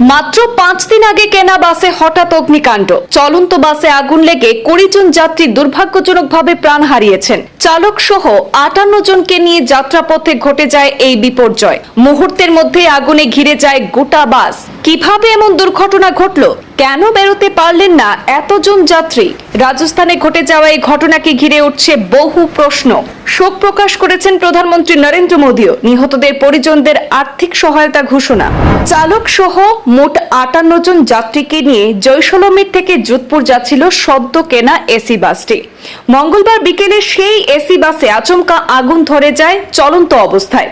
মাত্র পাঁচ দিন আগে কেনা বাসে হঠাৎ অগ্নিকাণ্ড। চলন্ত বাসে আগুন লেগে কুড়ি জন যাত্রী দুর্ভাগ্যজনকভাবে প্রাণ হারিয়েছেন। চালক সহ আটান্ন জনকে নিয়ে যাত্রাপথে ঘটে যায় এই বিপর্যয়। মুহূর্তের মধ্যে আগুনে ঘিরে যায় গোটা বাস। কীভাবে এমন দুর্ঘটনা ঘটলো? কেন বেরোতে পারলেন না এতজন যাত্রী? রাজস্থানে ঘটে যাওয়া এই ঘটনাকে ঘিরে উঠছে বহু প্রশ্ন। শোক প্রকাশ করেছেন প্রধানমন্ত্রী নরেন্দ্র মোদীও। নিহতদের পরিজনদের আর্থিক সহায়তা ঘোষণা। চালক সহ মোট আটান্ন জন যাত্রীকে নিয়ে জয়সলমীর থেকে যোধপুর যাচ্ছিল সদ্য কেনা এসি বাসটি। মঙ্গলবার বিকেলে সেই এসি বাসে আচমকা আগুন ধরে যায় চলন্ত অবস্থায়।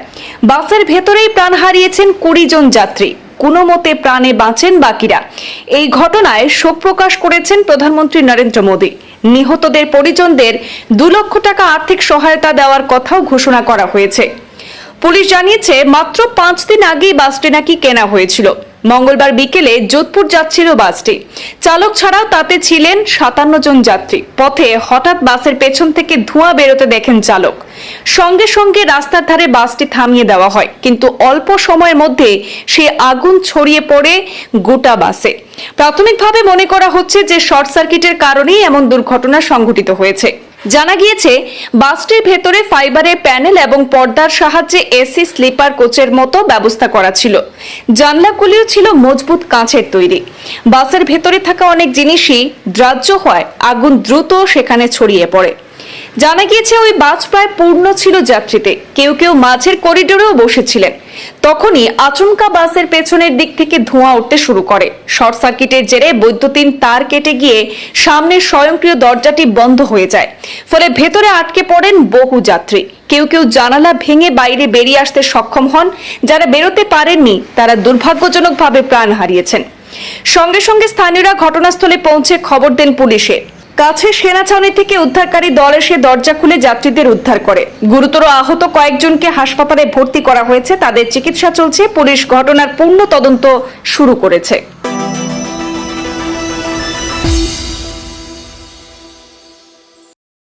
বাসের ভেতরেই প্রাণ হারিয়েছেন কুড়ি জন যাত্রী। কোনো মতে প্রাণে বাঁচেন বাকিরা। এই ঘটনায় শোক প্রকাশ করেছেন প্রধানমন্ত্রী নরেন্দ্র মোদী। নিহতদের পরিজনদের দু লক্ষ টাকা আর্থিক সহায়তা দেওয়ার কথাও ঘোষণা করা হয়েছে। পুলিশ জানিয়েছে, মাত্র পাঁচ দিন আগেই বাসটি নাকি কেনা হয়েছিল। মঙ্গলবার বিকেলে যোধপুর যাচ্ছিল বাসটি। চালক ছাড়াও তাতে ছিলেন সাতান্ন জন যাত্রী। পথে হঠাৎ বাসের পেছন থেকে ধোঁয়া বেরোতে দেখেন চালক। সঙ্গে সঙ্গে রাস্তার ধারে বাসটি থামিয়ে দেওয়া হয়। কিন্তু অল্প সময়ের মধ্যে সে আগুন ছড়িয়ে পড়ে গোটা বাসে। প্রাথমিকভাবে মনে করা হচ্ছে যে শর্ট সার্কিটের কারণেই এমন দুর্ঘটনা সংঘটিত হয়েছে। জানা গিয়েছে, বাসটির ভেতরে ফাইবারের প্যানেল এবং পর্দার সাহায্যে এসি, স্লিপার, কোচের মতো ব্যবস্থা করা ছিল। জানলাগুলিও ছিল মজবুত কাঁচের তৈরি। বাসের ভেতরে থাকা অনেক জিনিসই দ্রাহ্য হয়, আগুন দ্রুত সেখানে ছড়িয়ে পড়ে। জানা গিয়েছে ওই বাস প্রায় পূর্ণ ছিল যাত্রীতে। কেউ কেউ মাঝের করিডোরেও বসেছিলেন। তখনই আচমকা বাসের পেছনের দিক থেকে ধোঁয়া উঠতে শুরু করে। শর্ট সার্কিটের জেরে বৈদ্যুতিন তার কেটে গিয়ে সামনের স্বয়ংক্রিয় দরজাটি বন্ধ হয়ে যায়। ফলে ভেতরে আটকে পড়েন বহু যাত্রী। কেউ কেউ জানালা ভেঙে বাইরে বেরিয়ে আসতে সক্ষম হন। যারা বেরোতে পারেননি, তারা দুর্ভাগ্যজনকভাবে প্রাণ হারিয়েছেন। সঙ্গে সঙ্গে স্থানীয়রা ঘটনাস্থলে পৌঁছে খবর দেন পুলিশে। কাছে সেনা ছাউনি থেকে উদ্ধারকারী দল এসে দরজা খুলে যাত্রীদের উদ্ধার করে। গুরুতর আহত কয়েকজনকে হাসপাতালে ভর্তি করা হয়েছে, তাদের চিকিৎসা চলছে, পুলিশ ঘটনার পূর্ণ তদন্ত শুরু করেছে।